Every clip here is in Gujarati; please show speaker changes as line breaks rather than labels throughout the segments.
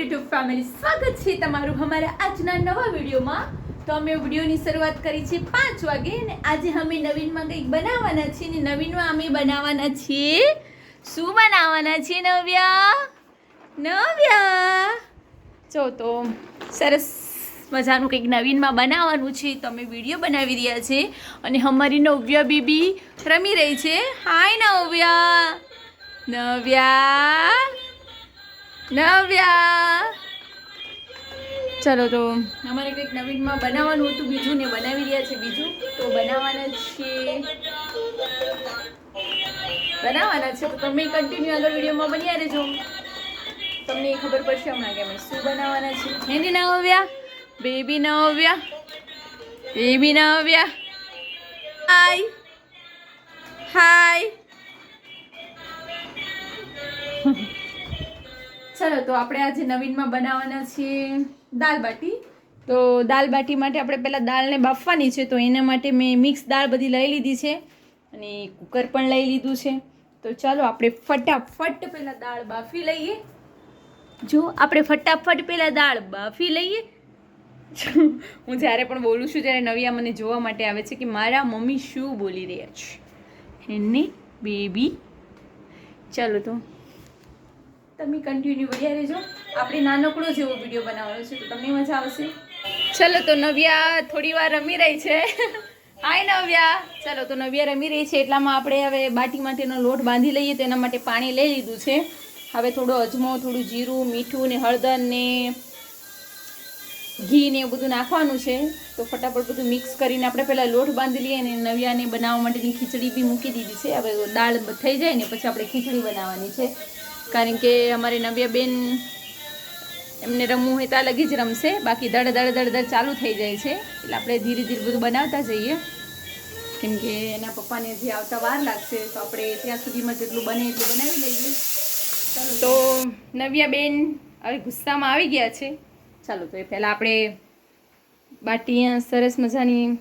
યુટ્યુબ ફેમિલી સ્વાગત છે તમારું અમારા આજના નવા વિડીયોમાં. તો અમે વિડીયોની શરૂઆત કરી છે પાંચ વાગે અને આજે અમે નવીનમાં કંઈક બનાવવાના છીએ ને નવીનમાં અમે બનાવવાના છીએ. શું બનાવવાના છીએ નવ્યા? નવ્યા? જો તો સરસ મજાનું કંઈક નવીનમાં બનાવવાનું છે. તો અમે વીડિયો બનાવી રહ્યા છે અને અમારી નવ્યા બીબી રમી રહી છે. હાય નવ્યા. નવ્યા? નવ્યા. ચલો તો અમારે કંઈક નવીનમાં બનાવવાનું હતું બીજું ને બનાવી રહ્યા છે બીજું. તો બનાવવાના છે બનાવવાના છે તો તમે કન્ટિન્યુ આગળ વિડીયોમાં બન્યા રહેજો. તમને ખબર પડશે હમણાં કે અમે શું બનાવવાના છે હેની આવ્યા બેબી નવ્યા બેબી આવ્યા. હાય હાય ચલો, તો આપણે આજે નવીનમાં બનાવવાના છીએ દાલ બાટી. તો દાલ બાટી માટે આપણે પહેલાં દાળને બાફવાની છે, તો એના માટે મેં મિક્સ દાળ બધી લઈ લીધી છે અને કુકર પણ લઈ લીધું છે. તો ચાલો, આપણે ફટાફટ પહેલાં દાળ બાફી લઈએ. જો, આપણે ફટાફટ પહેલાં દાળ બાફી લઈએ. હું જ્યારે પણ બોલું છું, ત્યારે નવિયા મને જોવા માટે આવે છે કે મારા મમ્મી શું બોલી રહ્યા છે. એને બેબી ચાલો, તો તમે કન્ટિન્યુ વિડીયા રહેજો. આપણે નાનકડો જેવો વીડિયો બનાવવાનો છે, તો તમને મજા આવશે. ચલો, તો નવ્યા થોડી વાર રમી રહી છે. હાય નવ્યા. ચલો, તો નવ્યા રમી રહી છે, એટલામાં આપણે હવે બાટી માટેનો લોટ બાંધી લઈએ, તો એના માટે પાણી લઈ લીધું છે. હવે થોડો અજમો, થોડું જીરું, મીઠું ને હળદર ને ઘી ને એવું બધું નાખવાનું છે. તો ફટાફટ બધું મિક્સ કરીને આપણે પહેલાં લોટ બાંધી લઈએ અને નવિયાને બનાવવા માટેની ખીચડી બી મૂકી દીધી છે. હવે દાળ થઈ જાય ને પછી આપણે ખીચડી બનાવવાની છે. કારણ કે અમારે નવ્યા બેન એમને રમવું હોય ત્યાં લગી જ રમશે. બાકી દડ દડ દડ દડ ચાલુ થઈ જાય છે. એટલે આપણે ધીરે ધીરે બધું બનાવતા જઈએ. કેમ કે એના પપ્પાને જે આવતા વાર લાગશે, તો આપણે ત્યાં સુધીમાં જેટલું બને એટલું બનાવી લઈએ. ચાલો. તો નવ્યા બેન હવે ગુસ્સામાં આવી ગયા છે. ચાલો, તો એ પહેલાં આપણે બાટી સરસ મજાની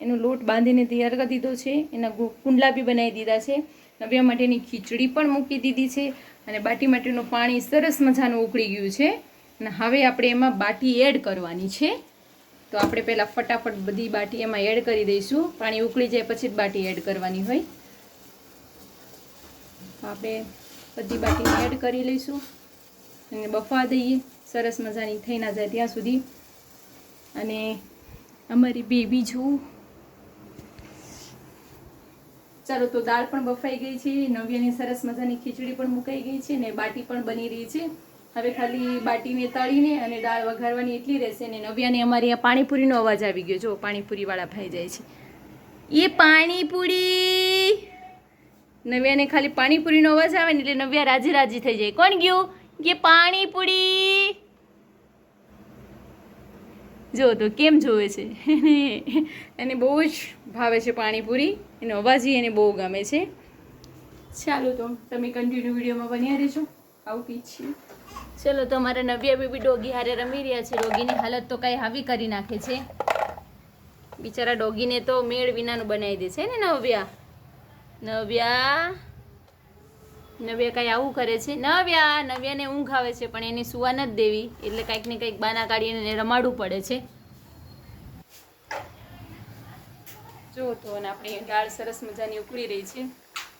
એનો લોટ બાંધીને તૈયાર કરી દીધો છે. એના કુંડલા બી બનાવી દીધા છે. નવ્યા માટેની ખીચડી પણ મૂકી દીધી છે અને બાટી માટેનું પાણી સરસ મજાનું ઉકળી ગયું છે. અને હવે આપણે એમાં બાટી એડ કરવાની છે. તો આપણે પહેલાં ફટાફટ બધી બાટી એમાં એડ કરી દઈશું. પાણી ઉકળી જાય પછી જ બાટી એડ કરવાની હોય. આપણે બધી બાટીને એડ કરી લઈશું. અને બફવા દઈએ. સરસ મજાની થઈ ના જાય ત્યાં સુધી. અને અમારી બેબી જોવું ચાલો તો દાળ પણ બફાઈ ગઈ છે, નવ્યાની સરસ મજાની ખીચડી પણ મુકાઈ ગઈ છે ને બાટી પણ બની રહી છે. હવે ખાલી બાટીને તળીને અને દાળ વઘારવાની એટલી રહેશે ને નવ્યાને અમારી આ પાણીપુરીનો અવાજ આવી ગયો. જો, પાણીપુરીવાળા ભાઈ જાય છે. એ પાણીપુરી! નવ્યાને ખાલી પાણીપુરીનો અવાજ આવે ને એટલે નવ્યા રાજી રાજી થઈ જાય. કોણ ગયું? કે પાણીપુરી! જો, તો કેમ જોવે છે? એને બહુ જ ભાવે છે પાણીપુરી. એનો અવાજ એને બહુ ગમે છે. ચાલો તો તમે કન્ટિન્યુ વિડીયોમાં બન્યા રહેજો. આવું કંઈ છે ચલો તો અમારા નવ્યા બેબી ડોગી હારે રમી રહ્યા છે. ડોગીની હાલત તો કાંઈ હાવી કરી નાખે છે. બિચારા ડોગીને તો મેળ વિનાનું બનાવી દે છે ને નવ્યા? નવ્યા? નવ્યા કાંઈ આવું કરે છે? નવ્યા! નવ્યાને ઊંઘ આવે છે પણ એને સુવા નથી દેવી. એટલે કાંઈક ને કંઈક બાના કાઢીને એને રમાડવું પડે છે. જો તો અને આપણી દાળ સરસ મજાની ઉકળી રહી છે.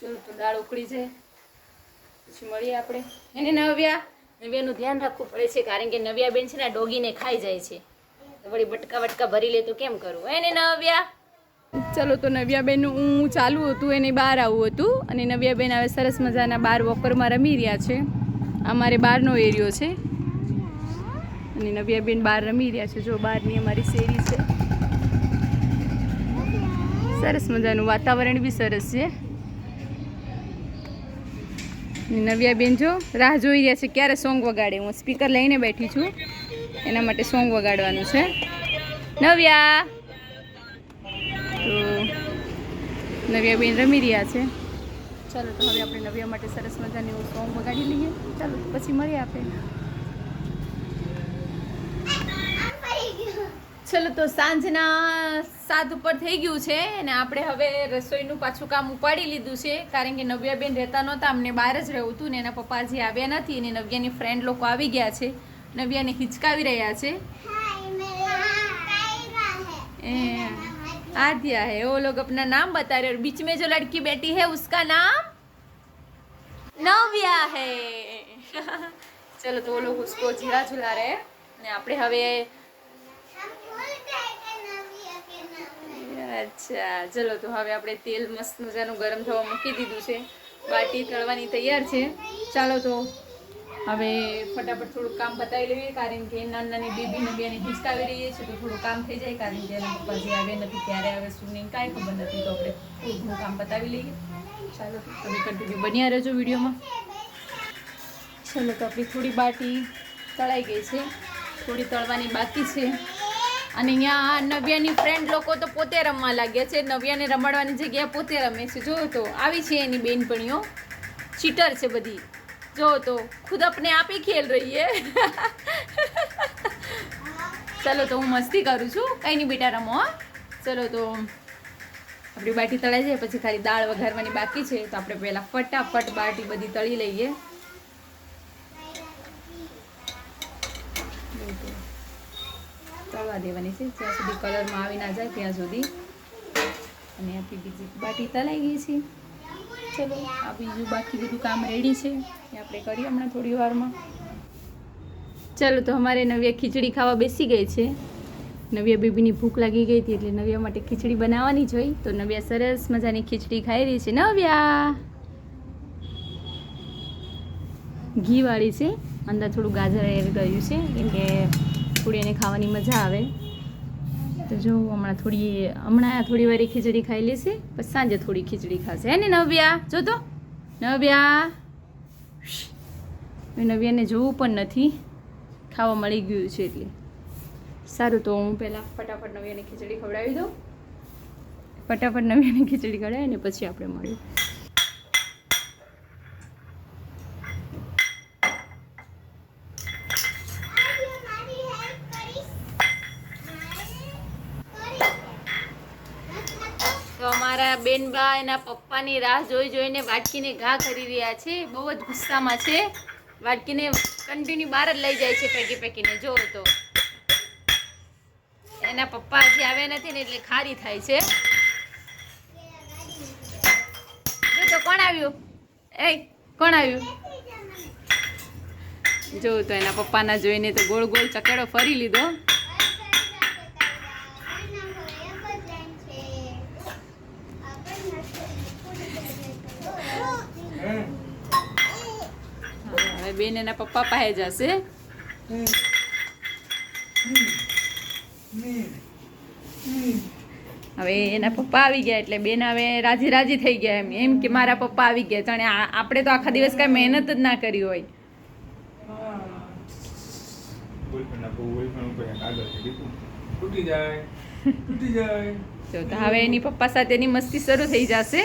ચલો તો દાળ ઉકળી જાય. પછી મળીએ આપણે. એને નવ્યા, નવ્યાનું ધ્યાન રાખવું પડે છે, કારણ કે નવ્યા બેન છે ને ડોગીને ખાઈ જાય છે. વળી બટકા વટકા ભરી લે તો કેમ કરવું એને નવ્યા. ચલો તો નવ્યાબેનનું હું ચાલુ હતું, એને બહાર આવવું હતું. અને નવ્યાબેન હવે સરસ મજાના બાર વોકરમાં રમી રહ્યા છે. અમારે બહારનો એરિયો છે. અને નવ્યાબેન બહાર રમી રહ્યા છે. જો બહારની અમારી શેરી છે. સરસ મજાનું વાતાવરણ બી સરસ છે. નવ્યા બેન જો રાહ જોઈ રહ્યા છે ક્યારે સોંગ વગાડે. હું સ્પીકર લઈને બેઠી છું. એના માટે સોંગ વગાડવાનું છે. નવ્યા! તો નવ્યા બેન રમી રહ્યા છે. ચાલો તો હવે આપણે નવ્યા માટે સરસ મજાની સોંગ વગાડી લઈએ. ચાલો, પછી મળીએ આપણે. ચલો તો સાંજના સાત ઉપર થઈ ગયું છે અને આપણે હવે રસોઈનું પાછું કામ ઉપાડી લીધું છે કારણ કે નવ્યાબેન રહેતા નહોતા અમને બહાર જ રહેવું હતું ને એના પપ્પા હજી આવ્યા નથી અને નવ્યાની ફ્રેન્ડ લોકો આવી ગયા છે નવ્યાને હિચકાવી રહ્યા છે ए, आद्या है वो लोग अपना नाम बता रहे और बीच में जो लड़की बैठी है उसका नाम नव्या है चलो तो वो लोग उसको झूला झूला रहे हैं ને આપણે હવે અચ્છા, ચલો તો હવે આપણે તેલ મસ્ત મજાનું ગરમ થવા મૂકી દીધું છે. બાટી તળવાની તૈયાર છે. ચાલો તો હવે ફટાફટ થોડું કામ બતાવી લઈએ, કારણ કે નાની નાની બેબી બેને હિંચકાવી રહીએ છીએ, તો થોડું કામ થઈ જાય, કારણ કે એના પપ્પા જે આવે નથી ત્યારે આવે શું નહીં, કાંઈ ખબર નથી, તો આપણે થોડું કામ બતાવી લઈએ. ચાલો તમે કન્ટિન્યુ બન્યા રહેજો વિડીયોમાં. ચાલો તો આપણી થોડી બાટી તળાઈ ગઈ છે. થોડી તળવાની બાકી છે. અને અહીંયા નવ્યાની ફ્રેન્ડ લોકો તો પોતે રમવા લાગ્યા છે. નવ્યાને રમાડવાની જગ્યાએ પોતે રમે છે. જો તો આવી છે એની બેનપણીઓ. ચીટર છે બધી. જો તો ખુદ અપને આપ ખેલ રહીએ. ચલો તો હું મસ્તી કરું છું. કંઈ નહીં બેટા રમો હા. ચલો તો આપણી બાટી તળાઈ જાય પછી ખાલી દાળ વઘારવાની બાકી છે. તો આપણે પહેલાં ફટાફટ બાટી બધી તળી લઈએ. તળવા દેવાની છે. જ્યાં સુધી કલરમાં આવી ના જાય ત્યાં સુધી. અને આપણી બીજી બાટી તલાઈ ગઈ છે. ચલો, આ બીજું બાકી બધું કામ રેડી છે. એ આપણે કરીએ હમણાં થોડી વારમાં. ચાલો, તો અમારે નવ્યા ખીચડી ખાવા બેસી ગઈ છે. નવ્યા બેબીની ભૂખ લાગી ગઈ હતી એટલે નવ્યા માટે ખીચડી બનાવવાની જ હોય. તો નવ્યા સરસ મજાની ખીચડી ખાઈ રહી છે. નવ્યા! ઘીવાળી છે. અંદર થોડું ગાજર એડ કર્યું છે. કેમ કે થોડી એને ખાવાની મજા આવે. તો જો, હમણાં થોડી હમણાં થોડી વાર ખીચડી ખાઈ લેશે પછી સાંજે થોડી ખીચડી ખાશે. હે ને નવ્યા? જો તો. નવ્યા? નવ્યાને જોવું પણ નથી. ખાવા મળી ગયું છે એટલે. સારું, તો હું પહેલાં ફટાફટ નવ્યાને ખીચડી ખવડાવી દઉં. ફટાફટ નવ્યાને ખીચડી ખવડાવી અને પછી આપણે મળીએ તો અમારા બેનબા એના પપ્પાની રાહ જોઈ જોઈને વાટકીને ઘા કરી રહ્યા છે. બહુ જ ગુસ્સામાં છે. વાટકીને કન્ટિન્યુ બહાર જ લઈ જાય છે પેકી પેકીને. જો તો. એના પપ્પા હજી આવ્યા નથી ને એટલે ખારી થાય છે. જો તો કોણ આવ્યું? એ, કોણ આવ્યું? જો તો એના પપ્પાના જોઈને તો ગોળ ગોળ ચકેડો ફરી લીધો હા, હવે બેન એના પપ્પા પાસે જશે. હવે એના પપ્પા આવી ગયા એટલે બેન હવે રાજી રાજી થઈ ગયા એમ. એમ કે મારા પપ્પા આવી ગયા. જાણે આપણે તો આખા દિવસ કાંઈ મહેનત જ ના કરી હોય. તો હવે એની પપ્પા સાથેની મસ્તી શરૂ થઈ જશે.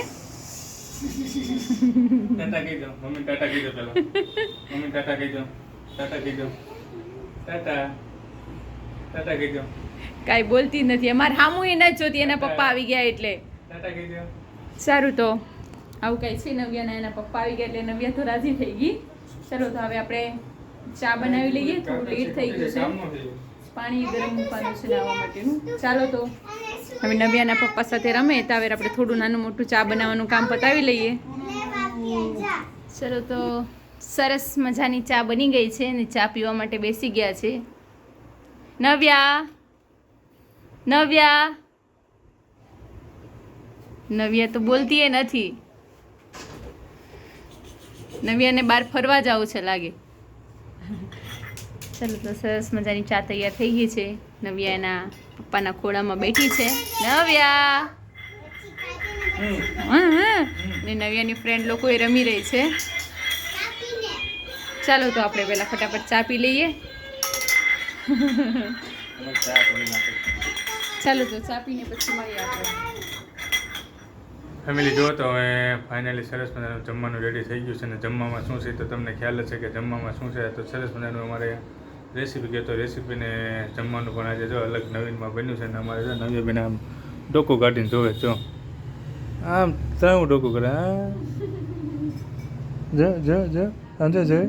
ટાટા કહી દો. મમ્મી ટાટા કહી દો પેલા. મમ્મી ટાટા કહી દો. ટાટા કહી દો. ટાટા. ટાટા કહી દો.
કાંઈ બોલતી નથી. અમારે હામુ એ નથી જોતી. એના પપ્પા આવી ગયા એટલે.
ટાટા કહી દો.
સારું તો. આવું કંઈ છે નવ્યાના? એના પપ્પા આવી ગયા એટલે નવ્યા તો રાજી થઈ ગઈ. ચલો તો હવે આપણે ચા બનાવી લઈએ. થોડું લેટ થઈ ગયું છે. પાણી ગરમ મૂકવાનું છે નાવા માટેનું. ચાલો તો. હવે નવ્યાના પપ્પા સાથે રમે. તાવેર આપણે થોડું નાનું મોટું ચા બનાવવાનું કામ પતાવી લઈએ. ચલો તો સરસ મજાની ચા બની ગઈ છે અને ચા પીવા માટે બેસી ગયા છે. નવ્યા નવ્યા. નવ્યા તો બોલતી નથી. નવ્યાને બહાર ફરવા જવું છે લાગે. ચાલો તો સરસ મજાની ચા તૈયાર થઈ ગઈ છે. નવ્યા એના પપ્પાના ખોળામાં બેઠી છે. નવ્યા. હા. ને નવ્યાની ફ્રેન્ડ લોકો એ રમી રહી છે ચાલો તો આપણે પહેલાં ફટાફટ ચા પી લઈએ. ચાલો તો ચા પીને પછી મળીએ આપણે
ફેમિલી જો તો હવે ફાઇનલી સરસ મજાનું જમવાનું રેડી થઈ ગયું છે અને જમવામાં શું છે તો તમને ખ્યાલ છે કે જમવામાં શું છે તો સરસ મજાનું અમારે રેસીપી કહે તો રેસીપીને જમવાનું પણ આજે જો અલગ નવીનમાં બન્યું છે અને અમારે જો નવી બેન આમ ડોકો કાઢીને જોવે જો આમ ત્રણ ડોકું કરે હા? જો જો જો આમ જો જો.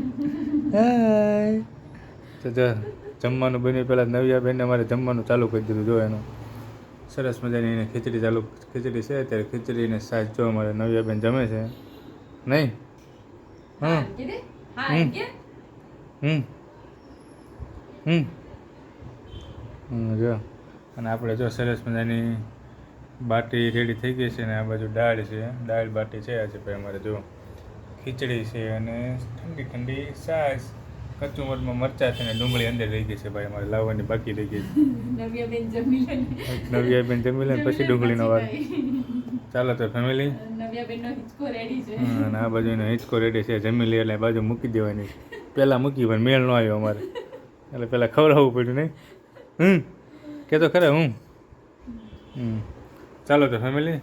તો જો જમવાનું બન્યું. પહેલાં નવ્યા બેનને અમારે જમવાનું ચાલુ કરી દીધું જો એનું. સરસ મજાની એને ખીચડી ચાલુ ખીચડી છે અત્યારે. ખીચડીને સાજ જો અમારે નવ્યા બેન જમે છે. નહીં? હમ. હમ. હમ. હમ જો. અને આપણે જો સરસ મજાની બાટી રેડી થઈ ગઈ છે ને આ બાજુ દાળ છે. દાળ બાટી છે આજે ભાઈ અમારે જો. ખીચડી છે અને ઠંડી ઠંડી સાસ કચુંબરમાં મરચાં છે ને ડુંગળી અંદર રહી ગઈ છે ભાઈ અમારે લાવવાની બાકી રહી ગઈ છે.
નવ્યાબેન જમી લે
પછી ડુંગળીનો વાર ચાલો તો ફેમિલી.
છે.
આ બાજુ એનો હિંચકો રેડી છે. જમી લે એટલે બાજુ મૂકી દેવાની. પહેલાં મૂકી પણ મેળ ન આવ્યો અમારે. એટલે પહેલાં ખવડાવવું પડ્યું નહીં. હમ કે તો ખરા હું હમ. ચાલો તો ફેમિલી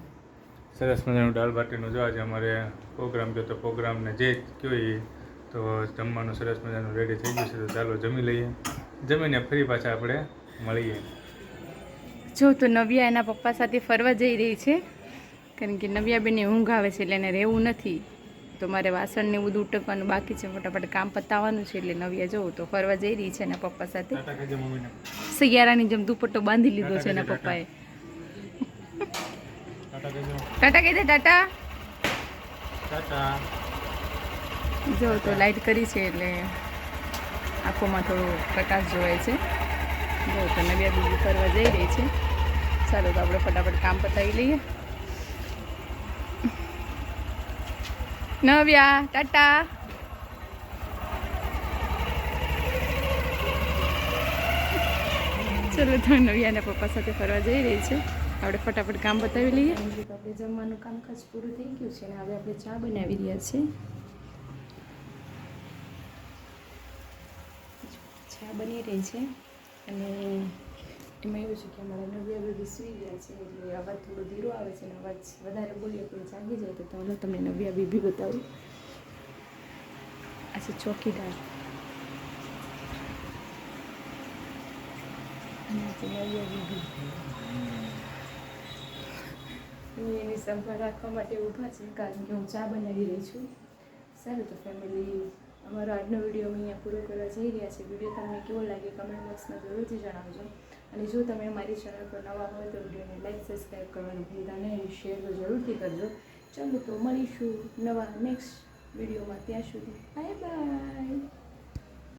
સરસ મજાનું દાળ બાટીનું જો આજે અમારે પ્રોગ્રામ જો તો પ્રોગ્રામને જે કયો એ તો જમવાનું સરસ મજાનું રેડી થઈ ગયું છે તો ચાલો જમી લઈએ. જમીને ફરી પાછા આપણે મળીએ.
જો તો નવ્યા એના પપ્પા સાથે ફરવા જઈ રહી છે કારણ કે નવ્યાબેનને ઊંઘ આવે છે એટલે એને રહેવું નથી. તો મારે વાસણને એવું ઉટકવાનું બાકી છે ફટાફટ કામ પતાવવાનું છે એટલે નવ્યા જવું તો ફરવા જઈ રહી છે એના પપ્પા સાથે. સૈયારાની જેમ દુપટ્ટો બાંધી લીધો છે એના પપ્પાએ.
ટાટા
કહી દે ટાટા.
ટાટા.
જો તો લાઈટ કરી છે એટલે આંખોમાં થોડો પ્રકાશ જોવાય છે. જો તો નવ્યા બીજી ફરવા જઈ રહી છે. ચાલો તો આપણે ફટાફટ કામ પતાવી લઈએ. નવ્યા ટાટા. ચલો તો નવ્યાના પપ્પા સાથે ફરવા જઈ રહી છે. આપણે ફટાફટ કામ બતાવી લઈએ. આપણે જમવાનું કામકાજ પૂરું થઈ ગયું છે અને હવે આપણે ચા બનાવી રહ્યા છીએ. ચા બની રહી છે અને એમાં એવું છે કે અમારા નવ્યા બેબી સૂઈ ગયા છે એટલે અવાજ થોડો ધીરો આવે છે અને અવાજ વધારે બોલીએ કોઈ જાગી જાય તો ચાલો તમને નવ્યા બેબી બતાવું. આ છે ચોકીદાર અને નવ્યા બેબી હું એની સંભાળ રાખવા માટે ઊભા છે. કારણ કે હું ચા બનાવી રહી છું. સારું તો ફેમિલી અમારો આજનો વીડિયો અમે અહીંયા પૂરો કરવા જઈ રહ્યા છે વીડિયો તમને કેવો લાગે કમેન્ટ બોક્સમાં જરૂરથી જણાવજો. અને જો તમે અમારી ચેનલ પર નવા હોય તો વિડીયોને લાઈક સબસ્ક્રાઈબ કરવાનું ભૂલતા નહીં શેર તો જરૂરથી કરજો. ચાલો તો મળીશું નવા નેક્સ્ટ વિડીયોમાં ત્યાં સુધી બાય બાય